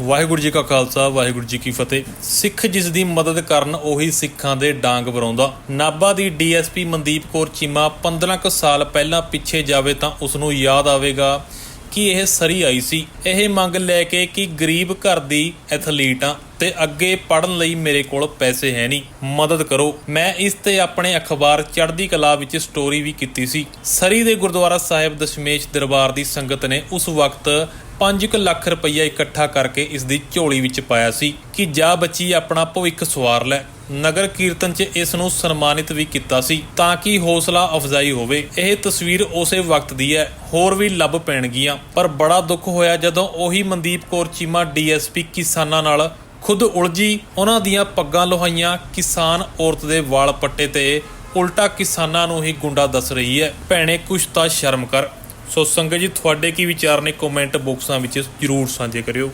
ਵਾਹਿਗੁਰੂ ਜੀ ਕਾ ਖਾਲਸਾ, ਵਾਹਿਗੁਰੂ ਜੀ ਕੀ ਫਤਿਹ। ਸਿੱਖ ਜਿਸ ਦੀ ਮਦਦ ਕਰਨ ਉਹੀ ਸਿੱਖਾਂ ਦੇ ਡਾਂਗ ਵਰਾਉਂਦਾ ਨਾਭਾ ਦੀ ਡੀਐਸਪੀ ਮਨਦੀਪ ਕੌਰ ਚੀਮਾ 15 ਕੁ ਸਾਲ ਪਹਿਲਾਂ ਪਿੱਛੇ ਜਾਵੇ ਤਾਂ ਉਸ ਨੂੰ ਯਾਦ ਆਵੇਗਾ। ਕਿ ਇਹ ਸਰੀ ਆਈ ਸੀ। ਇਹ ਮੰਗ ਲੈ ਕੇ ਕਿ ਗਰੀਬ ਘਰ ਦੀ ਐਥਲੀਟ ਆ ਤੇ ਅੱਗੇ ਪੜਨ ਲਈ ਮੇਰੇ ਕੋਲ ਪੈਸੇ ਹੈ ਨਹੀਂ। ਮਦਦ ਕਰੋ। ਮੈਂ ਇਸ ਤੇ ਆਪਣੇ ਅਖਬਾਰ ਚੜ੍ਹਦੀ ਕਲਾ ਵਿੱਚ ਸਟੋਰੀ ਵੀ ਕੀਤੀ ਸੀ। ਸਰੀ ਦੇ ਗੁਰਦੁਆਰਾ ਸਾਹਿਬ ਦਸ਼ਮੇਸ਼ ਦਰਬਾਰ ਦੀ ਸੰਗਤ ਨੇ ਉਸ ਵਕਤ 5 ਲੱਖ ਰੁਪਈਆ ਇਕੱਠਾ ਕਰਕੇ ਇਸ ਦੀ ਝੋਲੀ ਵਿੱਚ ਪਾਇਆ ਸੀ ਕਿ ਜਾ ਬੱਚੀ ਆਪਣਾ ਭਵਿੱਖ ਸਵਾਰ ਲੈ। ਨਗਰ ਕੀਰਤਨ 'ਚ ਇਸ ਨੂੰ ਸਨਮਾਨਿਤ ਵੀ ਕੀਤਾ ਸੀ ਤਾਂ ਕਿ ਹੌਸਲਾ ਅਫਜ਼ਾਈ ਹੋਵੇ। ਇਹ ਤਸਵੀਰ ਉਸੇ ਵਕਤ ਦੀ ਹੈ, ਹੋਰ ਵੀ ਲੱਭ ਪੈਣਗੀਆਂ। ਪਰ ਬੜਾ ਦੁੱਖ ਹੋਇਆ ਜਦੋਂ ਉਹੀ ਮਨਦੀਪ ਕੌਰ ਚੀਮਾ ਡੀਐਸਪੀ ਕਿਸਾਨਾਂ ਨਾਲ ਖੁਦ ਉਲਝੀ। ਉਹਨਾਂ ਦੀਆਂ ਪੱਗਾਂ ਲੋਹਾਈਆਂ, ਕਿਸਾਨ ਔਰਤ ਦੇ ਵਾਲ ਪੱਟੇ ਤੇ ਉਲਟਾ ਕਿਸਾਨਾਂ ਨੂੰ ਹੀ ਗੁੰਡਾ ਦੱਸ ਰਹੀ ਹੈ। ਭੈਣੇ, ਕੁਛ ਤਾਂ ਸ਼ਰਮ ਕਰ। ਸੋ ਸੰਗਤ ਜੀ, ਤੁਹਾਡੇ ਕੀ ਵਿਚਾਰ ਨੇ? ਕਮੈਂਟ ਬਾਕਸਾਂ ਵਿੱਚ ਜਰੂਰ ਸਾਂਝੇ ਕਰਿਓ।